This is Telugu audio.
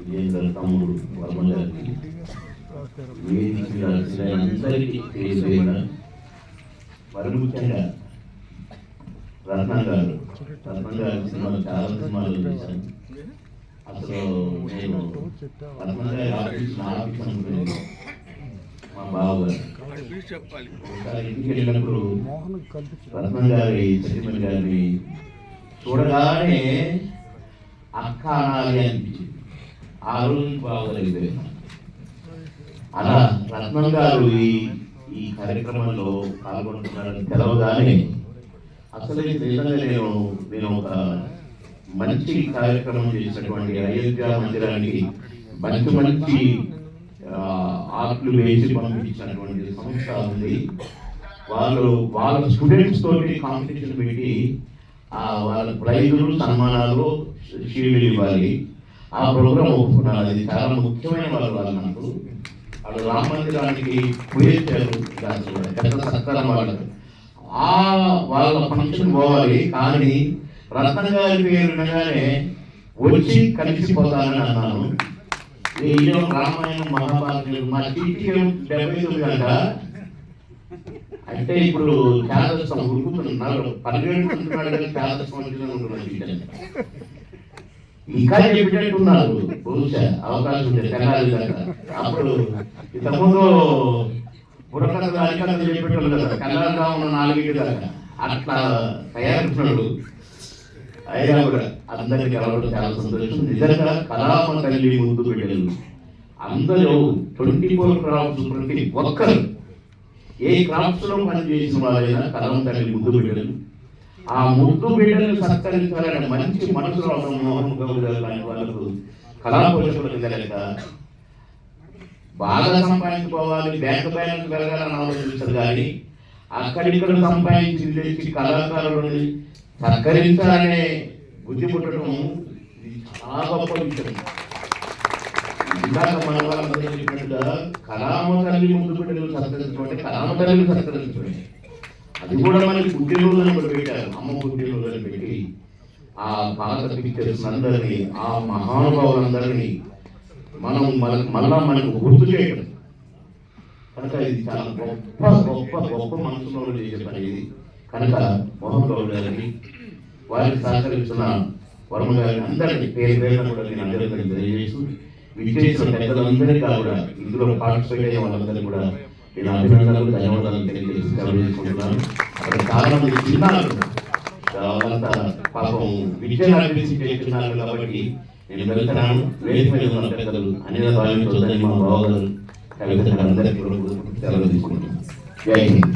విజయేంద్ర తమ్ముడు వర్మ గారికి వేదిక అందరికీ పేరు మరి ముఖ్యంగా గారు రత్నం గారి సినిమాలు చాలా సినిమాలు చేశాను అసలు నేను గారి ఆఫీస్ నా ఆఫీస్ మా ఒకసారి ఇంటికి వెళ్ళినప్పుడు గారి గారిని చూడగానే అక్క అనాలి అనిపించింది ఆ రోజు అలా రత్నం గారు ఈ ఈ కార్యక్రమంలో పాల్గొంటున్నారని తెలవగానే అసలు ఇది నిజంగా నేను నేను ఒక మంచి కార్యక్రమం చేసినటువంటి అయోధ్య మందిరానికి మంచి మంచి ఆర్ట్లు వేసి పంపించినటువంటి సంస్థ ఉంది. వాళ్ళు వాళ్ళ స్టూడెంట్స్ తోటి కాంపిటీషన్ పెట్టి వాళ్ళ ప్రైజులు సన్మానాలు షీల్డ్ ఇవ్వాలి. ఆ ప్రోగ్రామ్ ఒప్పుకున్నారు అది చాలా ముఖ్యమైన వాళ్ళు వాళ్ళు నాకు వాళ్ళు రామ మందిరానికి పోయించారు పెద్ద సత్కారం వాళ్ళకి ఆ వాళ్ళ ఫంక్షన్ పోవాలి. కానీ రత్న గారి పేరు వినగానే వచ్చి కలిసిపోతానని అన్నాను. ఈయన రామాయణం మహాభారతం మా టీచర్ డెబ్బై తొమ్మిది అంట అంటే ఇప్పుడు శారదస్వం ఉరుకుతున్నారు పరిగెడుతున్నాడు కానీ శారదస్వం వచ్చిన ఉంటున్నాడు ఇంకా చెప్పేటట్టున్నారు బహుశా అవకాశం ఉంటే తెల్లారి అప్పుడు ఇంతకుముందు బుర్రకథ అరికథ చెప్పేటోళ్ళు కదా తెల్లారిగా ఉన్న నాలుగింటి దాకా. అట్లా తయారుతున్నాడు అయినా కూడా అందరికి కలవడం చాలా సంతోషం. నిజంగా కళామ తల్లి ముందు బిడ్డలు అందరూ ట్వంటీ ఫోర్ క్రాఫ్ట్స్ ప్రతి ఒక్కరు ఏ క్రాఫ్ట్స్లో పనిచేసిన వాళ్ళైనా కళామ తల్లి ముందు బిడ్డలు ఆ ముద్దు బిడ్డలు సత్కరించాలని మంచి మనసులో ఉన్న మోహన్ గౌడ్ గారు లాంటి వాళ్ళకు కళా పోషకులకు బాగా సంపాదించుకోవాలి బ్యాంక్ బ్యాలెన్స్ పెరగాలని ఆలోచిస్తారు కానీ అక్కడిక్కడ సంపాదించి తెచ్చి కళాకారులని సత్కరించాలనే బుద్ధి పుట్టడం చాలా గొప్ప విషయం. ఇందాక మన వాళ్ళందరూ చెప్పినట్టుగా కళామ తల్లి ముందు బిడ్డలు సత్కరించుకోండి కళామ తల్లి సత్కరించుకోండి అది కూడా మనకి పుట్టినరోజులను కూడా పెట్టారు. అమ్మ పుట్టినరోజులను పెట్టి ఆ పాత పిక్చర్స్ అందరినీ ఆ మహానుభావులందరినీ మనం మన మళ్ళా మనకు గుర్తు చేయడం కనుక ఇది చాలా గొప్ప గొప్ప గొప్ప మనసులో చేసే పని ఇది. కనుక మోహన్ గౌడ్ గారిని వారికి సహకరిస్తున్న వర్మ గారిని అందరినీ పేరు పేరున కూడా నేను అందరికీ తెలియజేస్తూ విచ్చేసిన పెద్దలందరికీ కూడా ఇందులో పార్టిసిపేట్ అయ్యే వాళ్ళందరినీ కూడా అభినందనలు ధన్యవాదాలు తెలియజేసుకుంటున్నాను అక్కడ చాలా మంది చిన్నారు వాళ్ళంతా పాపం విద్యను చేస్తున్నారు కాబట్టి నేను వెళ్తున్నాను. వేదిక మీద ఉన్న పెద్దలు అనిల భావించొద్దని మా బావగారు కవిత అందరికీ కూడా సెలవు తీసుకుంటున్నాను. జై హింద్.